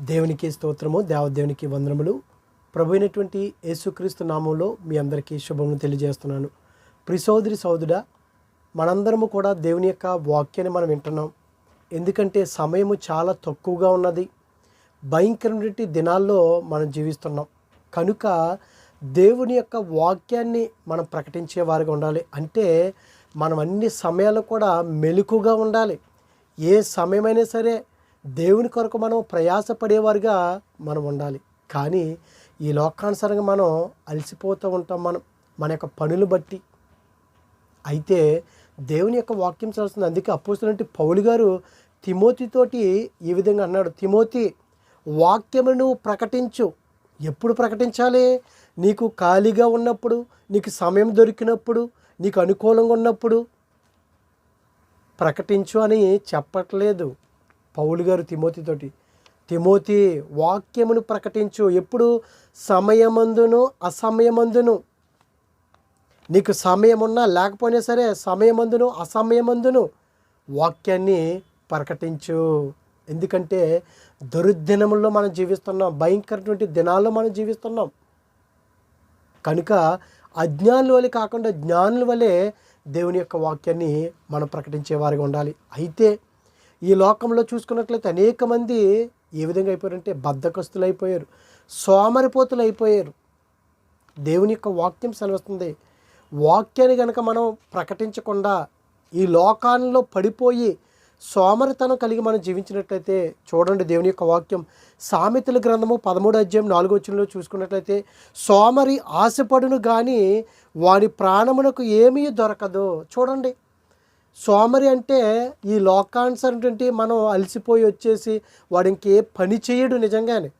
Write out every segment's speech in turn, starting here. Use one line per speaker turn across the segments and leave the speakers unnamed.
దేవునికి స్తోత్రము దేవదేవునికి వందనములు. ప్రభు అయినటువంటి యేసుక్రీస్తు నామంలో మీ అందరికీ శుభమును తెలియజేస్తున్నాను. ప్రిసోదరి సోదరుడా మనందరము కూడా దేవుని యొక్క వాక్యాన్ని మనం వింటున్నాం. ఎందుకంటే సమయము చాలా తక్కువగా ఉన్నది. భయంకరమైన దినాల్లో మనం జీవిస్తున్నాం. కనుక దేవుని యొక్క వాక్యాన్ని మనం ప్రకటించే వారిగా ఉండాలి. అంటే మనం అన్ని సమయాలు కూడా మెలకుగా ఉండాలి. ఏ సమయమైనా సరే దేవుని కొరకు మనం ప్రయాసపడేవారుగా మనం ఉండాలి. కానీ ఈ లోకానుసారంగా మనం అలసిపోతూ ఉంటాం మనం మన యొక్క పనులు బట్టి. అయితే దేవుని యొక్క వాక్యం చదువుతుంది. అందుకే అప్పుస్తున్నట్టు పౌలు గారు తిమోతితోటి ఈ విధంగా అన్నాడు తిమోతి వాక్యము నువ్వు ప్రకటించు. ఎప్పుడు ప్రకటించాలి? నీకు ఖాళీగా ఉన్నప్పుడు నీకు సమయం దొరికినప్పుడు నీకు అనుకూలంగా ఉన్నప్పుడు ప్రకటించు అని చెప్పట్లేదు. పౌలు గారు తిమోతితోటి తిమోతి వాక్యమును ప్రకటించు ఎప్పుడు? సమయమందును అసమయమందును. నీకు సమయం ఉన్నా లేకపోయినా సరే సమయమందును అసమయమందును. వాక్యాన్ని ప్రకటించు. ఎందుకంటే దుర్దినముల్లో మనం జీవిస్తున్నాం భయంకరటువంటి దినాల్లో మనం జీవిస్తున్నాం. కనుక అజ్ఞానుల వలె కాకుండా జ్ఞానుల వలె దేవుని యొక్క వాక్యాన్ని మనం ప్రకటించేవారిగా ఉండాలి. అయితే ఈ లోకంలో చూసుకున్నట్లయితే అనేక మంది ఏ విధంగా అయిపోయారంటే బద్ధకస్తులు అయిపోయారు సోమరిపోతులు అయిపోయారు. దేవుని యొక్క వాక్యం సెలవుస్తుంది. వాక్యాన్ని కనుక మనం ప్రకటించకుండా ఈ లోకాల్లో పడిపోయి సోమరితనం కలిగి మనం జీవించినట్లయితే చూడండి దేవుని యొక్క వాక్యం. సామెతల గ్రంథము పదమూడు అధ్యాయం నాలుగో వచ్చినలో చూసుకున్నట్లయితే సోమరి ఆశపడును కానీ వాని ప్రాణమునకు ఏమీ దొరకదు. చూడండి. సోమరి అంటే ఈ లోకానుసరంటే మనం అలసిపోయి వచ్చేసి వాడు ఇంకే పని చేయడు నిజంగానే.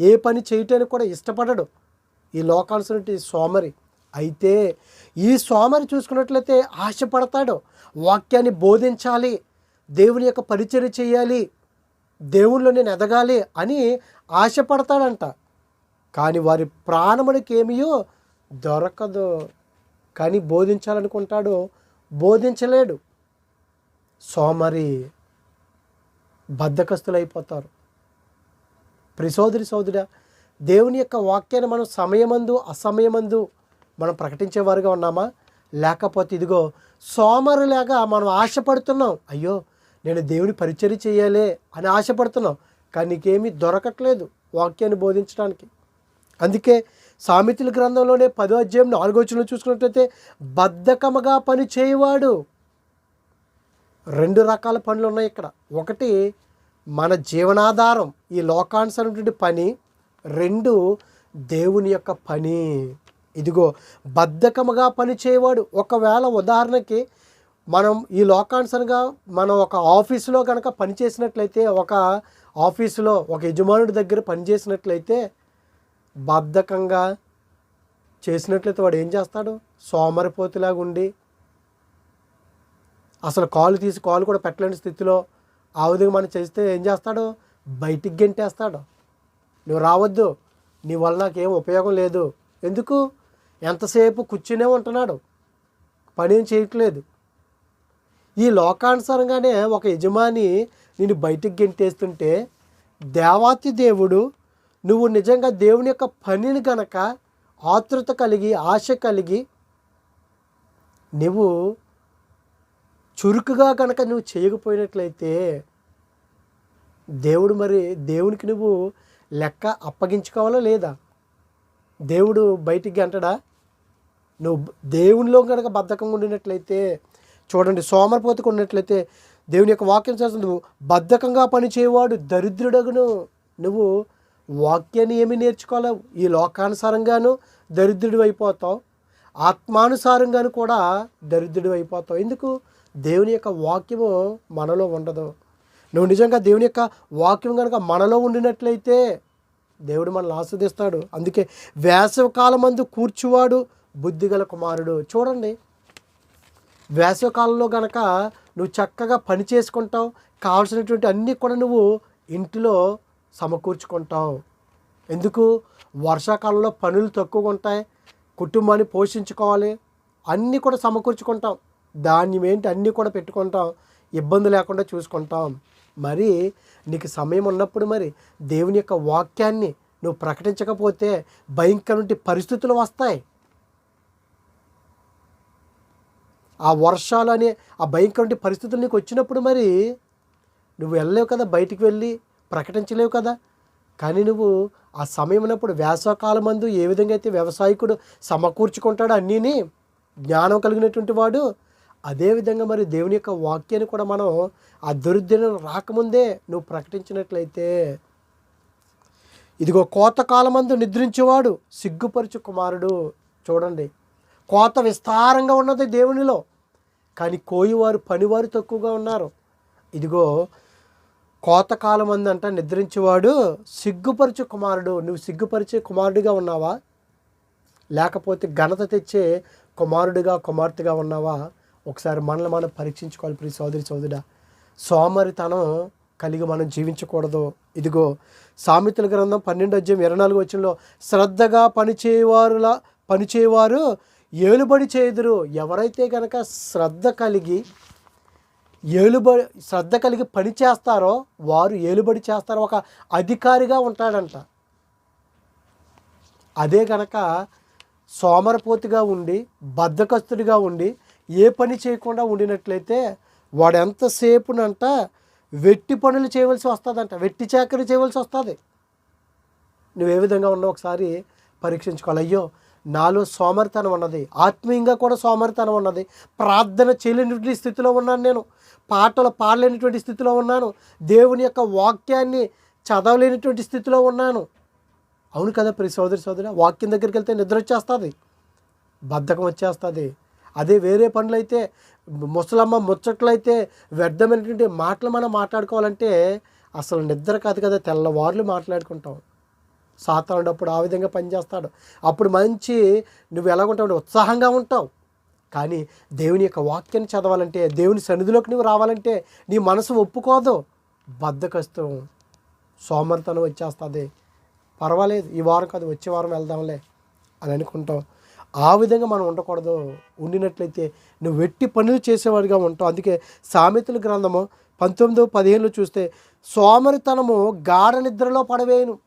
ఏ పని చేయటానికి కూడా ఇష్టపడడు ఈ లోకానుసరంటే సోమరి. అయితే ఈ సోమరి చూసుకున్నట్లయితే ఆశపడతాడు వాక్యాన్ని బోధించాలి దేవుని యొక్క పరిచయం చేయాలి దేవుళ్ళు నేను ఎదగాలి అని ఆశపడతాడంట. కానీ వారి ప్రాణమునికి ఏమియో దొరకదు. కానీ బోధించాలనుకుంటాడు బోధించలేడు. సోమరి బద్ధకస్తులైపోతారు. ప్రిసోదరి సోదరుడా దేవుని యొక్క వాక్యాన్ని మనం సమయమందు అసమయమందు మనం ప్రకటించేవారుగా ఉన్నామా? లేకపోతే ఇదిగో సోమరులాగా మనం ఆశపడుతున్నాం. అయ్యో నేను దేవుని పరిచయం చేయాలి అని ఆశపడుతున్నాం. కానీ నీకేమీ దొరకట్లేదు వాక్యాన్ని బోధించడానికి. అందుకే సామెతల గ్రంథంలోనే పదో అధ్యాయం నాలుగో వచ్చిన చూసుకున్నట్లయితే బద్ధకముగా పని చేయవాడు. రెండు రకాల పనులు ఉన్నాయి ఇక్కడ. ఒకటి మన జీవనాధారం ఈ లోకానుసరైనటువంటి పని. రెండు దేవుని యొక్క పని. ఇదిగో బద్ధకముగా పని చేయవాడు. ఒకవేళ ఉదాహరణకి మనం ఈ లోకానుసరంగా మనం ఒక ఆఫీసులో కనుక పనిచేసినట్లయితే ఒక ఆఫీసులో ఒక యజమానుడి దగ్గర పనిచేసినట్లయితే బద్ధకంగా చేసినట్లయితే వాడు ఏం చేస్తాడు? సోమరిపోతులాగా ఉండి అసలు కాలు తీసి కాలు కూడా పెట్టలేని స్థితిలో ఆ విధంగా మనం చేస్తే ఏం చేస్తాడు? బయటికి గెంటేస్తాడు. నువ్వు రావద్దు. నీ వల్ల నాకేం ఉపయోగం లేదు. ఎందుకు? ఎంతసేపు కూర్చునే ఉంటున్నాడు. పని ఏం చేయట్లేదు. ఈ లోకానుసారంగానే ఒక యజమాని నేను బయటికి గెంటేస్తుంటే దేవాతి దేవుడు నువ్వు నిజంగా దేవుని యొక్క పనిని గనక ఆతృత కలిగి ఆశ కలిగి నువ్వు చురుకుగా కనుక నువ్వు చేయకపోయినట్లయితే దేవుడు మరి దేవునికి నువ్వు లెక్క అప్పగించుకోవాలా లేదా? దేవుడు బయటికి అంటడా? నువ్వు దేవునిలో కనుక బద్ధకంగా ఉండినట్లయితే చూడండి సోమరపోతకు ఉన్నట్లయితే దేవుని యొక్క వాక్యం చేస్తుంది నువ్వు బద్ధకంగా పనిచేయవాడు దరిద్రుడగును. నువ్వు వాక్యాన్ని ఏమి నేర్చుకోలేవు. ఈ లోకానుసారంగాను దరిద్రుడు అయిపోతావు ఆత్మానుసారంగాను కూడా దరిద్రుడు అయిపోతావు ఎందుకు? దేవుని యొక్క వాక్యము మనలో ఉండదు. నువ్వు నిజంగా దేవుని యొక్క వాక్యం కనుక మనలో ఉండినట్లయితే దేవుడు మనల్ని ఆస్వాదిస్తాడు. అందుకే వేసవకాలం అందు కూర్చువాడు బుద్ధిగల కుమారుడు. చూడండి. వేసవకాలంలో గనక నువ్వు చక్కగా పని చేసుకుంటావు. కావాల్సినటువంటి అన్నీ కూడా నువ్వు ఇంటిలో సమకూర్చుకుంటాం. ఎందుకు? వర్షాకాలంలో పనులు తక్కువగా ఉంటాయి. కుటుంబాన్ని పోషించుకోవాలి. అన్నీ కూడా సమకూర్చుకుంటాం. ధాన్యం ఏంటి? అన్నీ కూడా పెట్టుకుంటాం. ఇబ్బంది లేకుండా చూసుకుంటాం. మరి నీకు సమయం ఉన్నప్పుడు మరి దేవుని యొక్క వాక్యాన్ని నువ్వు ప్రకటించకపోతే భయంకరమైన పరిస్థితులు వస్తాయి. ఆ వర్షాలు అనే ఆ భయంకరమైన పరిస్థితులు నీకు వచ్చినప్పుడు మరి నువ్వు వెళ్ళలేవు కదా బయటికి వెళ్ళి? ప్రకటించలేవు కదా. కానీ నువ్వు ఆ సమయమునప్పుడు ఉన్నప్పుడు వేసవకాలం మందు ఏ విధంగా అయితే వ్యవసాయకుడు సమకూర్చుకుంటాడో అన్నీని జ్ఞానం కలిగినటువంటి వాడు అదేవిధంగా మరి దేవుని యొక్క వాక్యాన్ని కూడా మనం ఆ దుర్దినం రాకముందే నువ్వు ప్రకటించినట్లయితే ఇదిగో కోత కాలమందు నిద్రించేవాడు సిగ్గుపరచు కుమారుడు. చూడండి కోత విస్తారంగా ఉన్నది దేవునిలో కానీ కోయివారు పనివారు తక్కువగా ఉన్నారు. ఇదిగో కోతకాలం అందంట నిద్రించేవాడు సిగ్గుపరిచే కుమారుడు. నువ్వు సిగ్గుపరిచే కుమారుడిగా ఉన్నావా? లేకపోతే ఘనత తెచ్చే కుమారుడిగా కుమార్తెగా ఉన్నావా? ఒకసారి మనల్ని మనం పరీక్షించుకోవాలి ప్రియ సోదరి సోదరుడా. సోమరితనం కలిగి మనం జీవించకూడదు. ఇదిగో సామెతల గ్రంథం పన్నెండు అధ్యాయం ఇరవై నాలుగు వచ్చంలో శ్రద్ధగా పనిచేయవారులా పనిచేయవారు ఏలుబడి చేయుదురు. ఎవరైతే కనుక శ్రద్ధ కలిగి ఏలుబడి శ్రద్ధ కలిగి పని చేస్తారో వారు ఏలుబడి చేస్తారో ఒక అధికారిగా ఉంటాడంట. అదే కనుక సోమరపోతుగా ఉండి బద్ధకస్తుడిగా ఉండి ఏ పని చేయకుండా ఉండినట్లయితే వాడు ఎంతసేపునంట వెట్టి పనులు చేయవలసి వస్తుందంట. వెట్టి చాకరీ చేయవలసి వస్తుంది. నువ్వు ఏ విధంగా ఉన్నావు ఒకసారి పరీక్షించుకోవాలి. అయ్యో నాలో సోమరితనం ఉన్నది. ఆత్మీయంగా కూడా సోమరితనం ఉన్నది. ప్రార్థన చేయలేనటువంటి స్థితిలో ఉన్నాను నేను. పాటలు పాడలేనటువంటి స్థితిలో ఉన్నాను. దేవుని యొక్క వాక్యాన్ని చదవలేనటువంటి స్థితిలో ఉన్నాను. అవును కదా ప్రతి సోదరి సోదరి వాక్యం దగ్గరికి వెళ్తే నిద్ర వచ్చేస్తుంది. బద్ధకం వచ్చేస్తుంది. అదే వేరే పనులైతే ముసలమ్మ ముచ్చట్లయితే వ్యర్థమైనటువంటి మాటలు మనం మాట్లాడుకోవాలంటే అసలు నిద్ర కాదు కదా తెల్లవారులు మాట్లాడుకుంటాం. సాతానుడు ఆ విధంగా పనిచేస్తాడు. అప్పుడు మంచి నువ్వు ఎలాగుంటావు ఉత్సాహంగా ఉంటావు. కానీ దేవుని యొక్క వాక్యాన్ని చదవాలంటే దేవుని సన్నిధిలోకి నువ్వు రావాలంటే నీ మనసు ఒప్పుకోదు. బద్ధకష్టం సోమరితనం వచ్చేస్తుంది. పర్వాలేదు ఈ వారం కాదు వచ్చే వారం వెళ్దాంలే అని అనుకుంటాం. ఆ విధంగా మనం ఉండకూడదు. ఉండినట్లయితే నువ్వు వెట్టి పనులు చేసేవాడిగా ఉంటావు. అందుకే సామెతల గ్రంథము పంతొమ్మిదో పదిహేనులో చూస్తే సోమరితనము గాఢ నిద్రలో పడవేయను.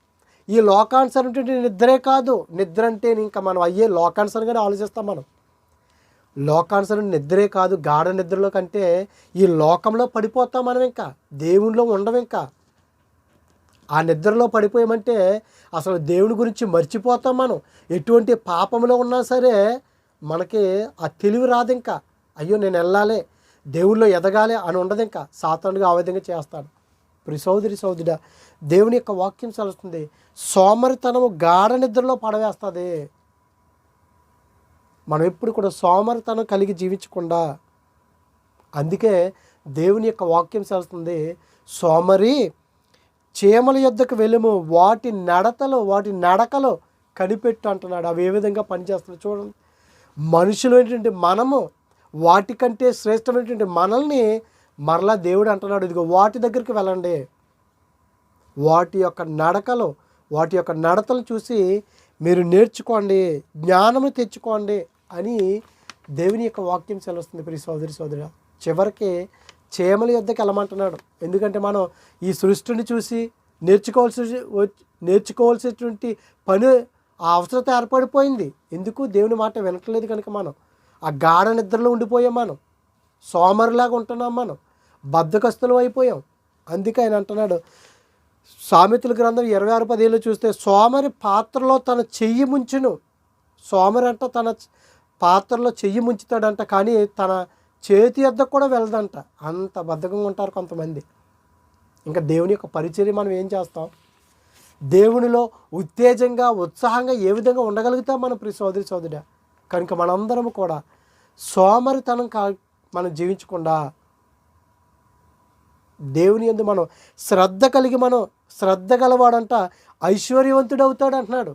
ఈ లోకానుసరైనటువంటి నిద్రే కాదు. నిద్ర అంటే ఇంకా మనం అయ్యే లోకాన్సర్గానే ఆలోచిస్తాం మనం. లోకాన్సర్ నిద్రే కాదు. గాఢ నిద్రలో కంటే ఈ లోకంలో పడిపోతాం మనం ఇంకా. దేవునిలో ఉండం ఇంకా. ఆ నిద్రలో పడిపోయామంటే అసలు దేవుని గురించి మర్చిపోతాం మనం. ఎటువంటి పాపంలో ఉన్నా సరే మనకి ఆ తెలివి రాదు ఇంకా. అయ్యో నేను వెళ్ళాలి. దేవుళ్ళు ఎదగాలి అని ఉండదు ఇంకా. సాతానుడిగా ఆ విధంగా చేస్తాడు. ప్రి సోదరి సోదరుడ దేవుని యొక్క వాక్యం చలుస్తుంది సోమరితనము గాఢ నిద్రలో పడవేస్తుంది. మనం ఎప్పుడు కూడా సోమరితనం కలిగి జీవించకుండా అందుకే దేవుని యొక్క వాక్యం చదువుతుంది సోమరి చీమల యొద్దకు వెళ్ళము వాటి నడతలో వాటి నడకలో కనిపెట్టు అంటున్నాడు. అవి ఏ విధంగా పనిచేస్తున్నాయి చూడండి. మనుషులైనటువంటి మనము వాటికంటే శ్రేష్టమైనటువంటి మనల్ని మరలా దేవుడు అంటున్నాడు ఇదిగో వాటి దగ్గరికి వెళ్ళండి. వాటి యొక్క నడకలు వాటి యొక్క నడతలు చూసి మీరు నేర్చుకోండి జ్ఞానము తెచ్చుకోండి అని దేవుని యొక్క వాక్యం సెలవుస్తుంది. ప్రియ సోదరి సోదరు చివరికి చేమల యుద్ధకి వెళ్ళమంటున్నాడు. ఎందుకంటే మనం ఈ సృష్టిని చూసి నేర్చుకోవాల్సి వచ్చి- నేర్చుకోవాల్సినటువంటి పని ఆ అవసరత ఏర్పడిపోయింది. ఎందుకు? దేవుని మాట వినట్లేదు కనుక మనం. ఆ గాఢ నిద్రలో ఉండిపోయాం మనం. సోమరిలాగా ఉంటున్నాం మనం. బద్ధకస్తులం అయిపోయాం. అందుకే ఆయన అంటున్నాడు. సామెతల గ్రంథం ఇరవై ఆరు పదేళ్ళు చూస్తే సోమరి పాత్రలో తన చెయ్యి ముంచును. సోమరి అంట తన పాత్రలో చెయ్యి ముంచుతాడంట కానీ తన చేతి వద్దకు కూడా వెళ్ళదంట. అంత బద్ధకంగా ఉంటారు కొంతమంది. ఇంకా దేవుని యొక్క పరిచర్య మనం ఏం చేస్తాం? దేవునిలో ఉత్తేజంగా ఉత్సాహంగా ఏ విధంగా ఉండగలుగుతాం మన ప్రి సోదరి సోదరి కనుక మనందరం కూడా సోమరితనం కా మనం జీవించకుండా దేవుని ఎందు మనం శ్రద్ధ కలిగి మనం శ్రద్ధ గలవాడంట ఐశ్వర్యవంతుడు అవుతాడు అంటున్నాడు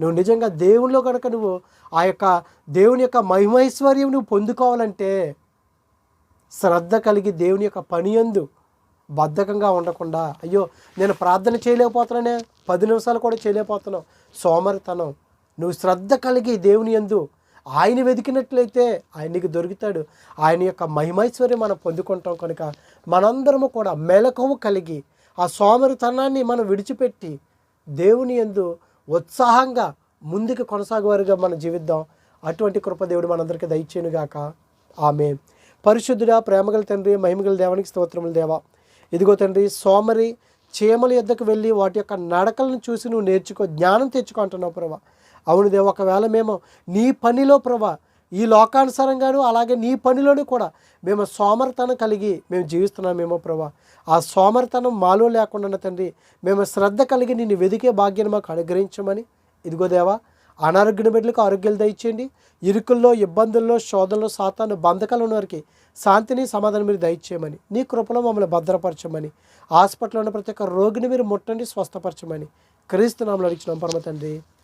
నువ్వు నిజంగా దేవునిలో కనుక నువ్వు ఆ యొక్క దేవుని యొక్క మహిమైశ్వర్యం నువ్వు పొందుకోవాలంటే శ్రద్ధ కలిగి దేవుని యొక్క పని ఎందు బద్ధకంగా ఉండకుండా అయ్యో నేను ప్రార్థన చేయలేకపోతున్నానే పది నిమిషాలు కూడా చేయలేకపోతున్నావు సోమరితనం. నువ్వు శ్రద్ధ కలిగి దేవుని ఎందు ఆయన వెతికినట్లయితే ఆయన నీకు దొరుకుతాడు. ఆయన యొక్క మహిమైశ్వర్యం మనం పొందుకుంటాం కనుక మనందరము కూడా మెలకువ కలిగి ఆ సోమరితనాన్ని మనం విడిచిపెట్టి దేవుని యందు ఉత్సాహంగా ముందుకు కొనసాగేవారుగా మనం జీవిద్దాం. అటువంటి కృప దేవుడు మనందరికీ దయచేనుగాక ఆమె పరిశుద్ధుడా ప్రేమగల తండ్రి మహిమగల దేవానికి స్తోత్రములు దేవా. ఇదిగో తండ్రి సోమరి చీమల యొద్దకు వెళ్ళి వాటి యొక్క నడకలను చూసి నువ్వు నేర్చుకో జ్ఞానం తెచ్చుకో అంటున్నావు ప్రభా. అవును దేవ ఒకవేళ మేము నీ పనిలో ప్రభా ఈ లోకానుసారంగాను అలాగే నీ పనిలోనూ కూడా మేము సోమరతనం కలిగి మేము జీవిస్తున్నామేమో ప్రభా. ఆ సోమరతనం మాలో లేకుండా తండ్రి మేము శ్రద్ధ కలిగి నిన్ను వెదికే భాగ్యాన్ని మాకు అనుగ్రహించమని ఇదిగో దేవా అనారోగ్యం బిడ్డలకు ఆరోగ్యాలు దయచేయండి. ఇరుకుల్లో ఇబ్బందుల్లో శోధనలో సాతాను బంధకాలు ఉన్న వారికి శాంతిని సమాధానం మీరు దయచేయమని నీ కృపలో మమ్మల్ని భద్రపరచమని హాస్పిటల్లో ఉన్న ప్రతి ఒక్క రోగిని మీరు ముట్టండి స్వస్థపరచమని క్రీస్తు నామలు అడిగిన పరమ తండ్రి.